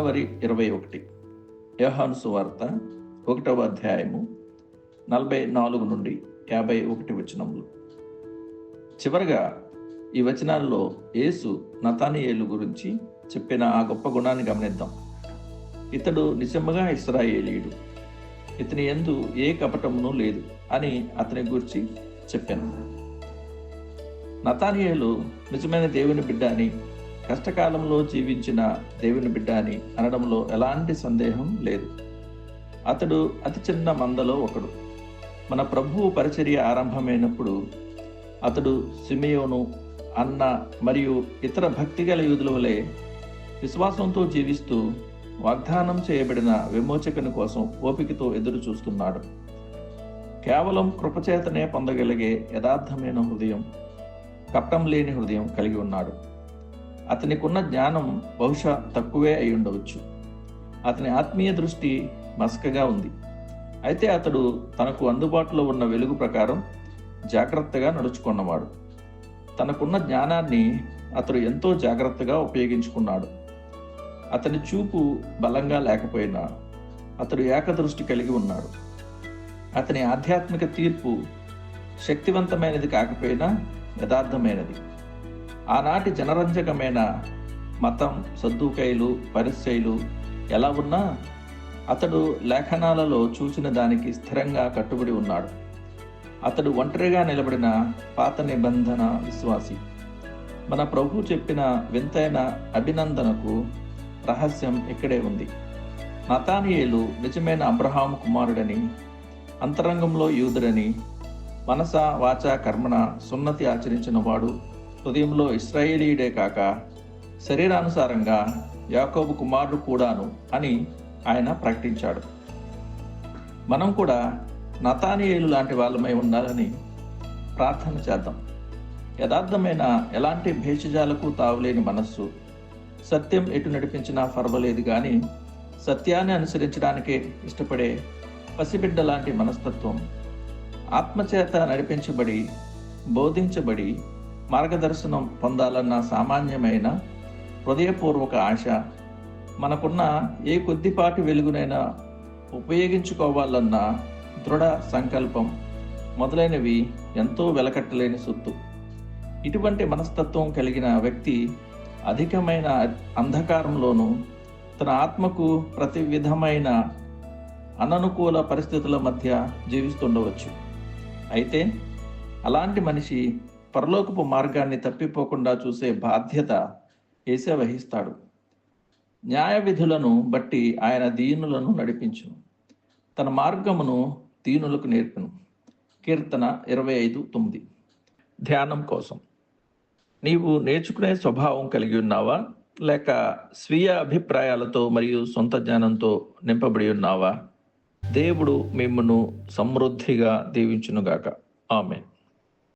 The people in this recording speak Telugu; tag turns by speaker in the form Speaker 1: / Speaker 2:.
Speaker 1: జనవరి ఇరవై ఒకటి. యోహాను సువార్త ఒకటవ అధ్యాయము నలభై నాలుగు నుండి యాభై ఒకటి వచనములు. చివరగా ఈ వచనాల్లో యేసు నతానియేలు గురించి చెప్పిన ఆ గొప్ప గుణాన్ని గమనిద్దాం. ఇతడు నిజముగా ఇస్రాయేలీయుడు. ఇతని ఎందు ఏ కపటమును లేదు అని అతని గురించి చెప్పాను. నతానియేలు నిజమైన దేవుని బిడ్డ అని కష్టకాలంలో జీవించిన దేవుని బిడ్డ అని అనడంలో ఎలాంటి సందేహం లేదు. అతడు అతి చిన్న మందలో ఒకడు. మన ప్రభువు పరిచర్య ఆరంభమైనప్పుడు అతడు సిమియోను అన్న మరియు ఇతర భక్తిగల యూదుల వలె విశ్వాసంతో జీవిస్తూ వాగ్దానం చేయబడిన విమోచకుని కోసం ఓపికతో ఎదురు చూస్తున్నాడు కేవలం కృపచేతనే పొందగలిగే యథార్థమైన హృదయం కట్టం లేని హృదయం కలిగి ఉన్నాడు. అతనికున్న జ్ఞానం బహుశా తక్కువే అయి ఉండవచ్చు. అతని ఆత్మీయ దృష్టి మసకగా ఉంది. అయితే అతడు తనకు అందుబాటులో ఉన్న వెలుగు ప్రకారం జాగ్రత్తగా నడుచుకున్నవాడు. తనకున్న జ్ఞానాన్ని అతడు ఎంతో జాగ్రత్తగా ఉపయోగించుకున్నాడు. అతని చూపు బలంగా లేకపోయినా అతడు ఏకదృష్టి కలిగి ఉన్నాడు. అతని ఆధ్యాత్మిక తీర్పు శక్తివంతమైనది కాకపోయినా యథార్థమైనది. ఆనాటి జనరంజకమైన మతం సద్దుకైలు పరిచయులు ఎలా ఉన్నా అతడు లేఖనాలలో చూసిన దానికి స్థిరంగా కట్టుబడి ఉన్నాడు. అతడు ఒంటరిగా నిలబడిన పాత నిబంధన విశ్వాసి. మన ప్రభు చెప్పిన వింతైన అభినందనకు రహస్యం ఇక్కడే ఉంది. నతానియేలు నిజమైన అబ్రహాం కుమారుడని అంతరంగంలో యూదుడని మనస వాచ కర్మణ సున్నతి ఆచరించిన వాడు హృదయంలో ఇస్రాయేలీయుడే కాక శరీరానుసారంగా యాకోబు కుమారుడు కూడాను అని ఆయన ప్రకటించాడు. మనం కూడా నతానియేలు లాంటి వాళ్ళమై ఉండాలని ప్రార్థన చేద్దాం. యథార్థమైన ఎలాంటి భేషజాలకు తావులేని మనస్సు సత్యం ఎటు నడిపించినా పర్వాలేదు కానీ సత్యాన్ని అనుసరించడానికే ఇష్టపడే పసిబిడ్డ లాంటి మనస్తత్వం ఆత్మచేత నడిపించబడి బోధించబడి మార్గదర్శనం పొందాలన్న సామాన్యమైన హృదయపూర్వక ఆశ. మనకున్న ఏ కొద్దిపాటి వెలుగునైనా ఉపయోగించుకోవాలన్న దృఢ సంకల్పం మొదలైనవి ఎంతో వెలకట్టలేని సొత్తు. ఇటువంటి మనస్తత్వం కలిగిన వ్యక్తి అధికమైన అంధకారంలోనూ తన ఆత్మకు ప్రతి విధమైన అననుకూల పరిస్థితుల మధ్య జీవిస్తుండవచ్చు. అయితే అలాంటి మనిషి పరలోకపు మార్గాన్ని తప్పిపోకుండా చూసే బాధ్యత ఏసే వహిస్తాడు. న్యాయ విధులను బట్టి ఆయన దీనులను నడిపించును తన మార్గమును దీనులకు నేర్పును. కీర్తన ఇరవై ఐదు తొమ్మిది. ధ్యానం కోసం. నీవు నేర్చుకునే స్వభావం కలిగి ఉన్నావా? లేక స్వీయ అభిప్రాయాలతో మరియు సొంత జ్ఞానంతో నింపబడి ఉన్నావా? దేవుడు మిమ్మను సమృద్ధిగా దీవించునుగాక. ఆమె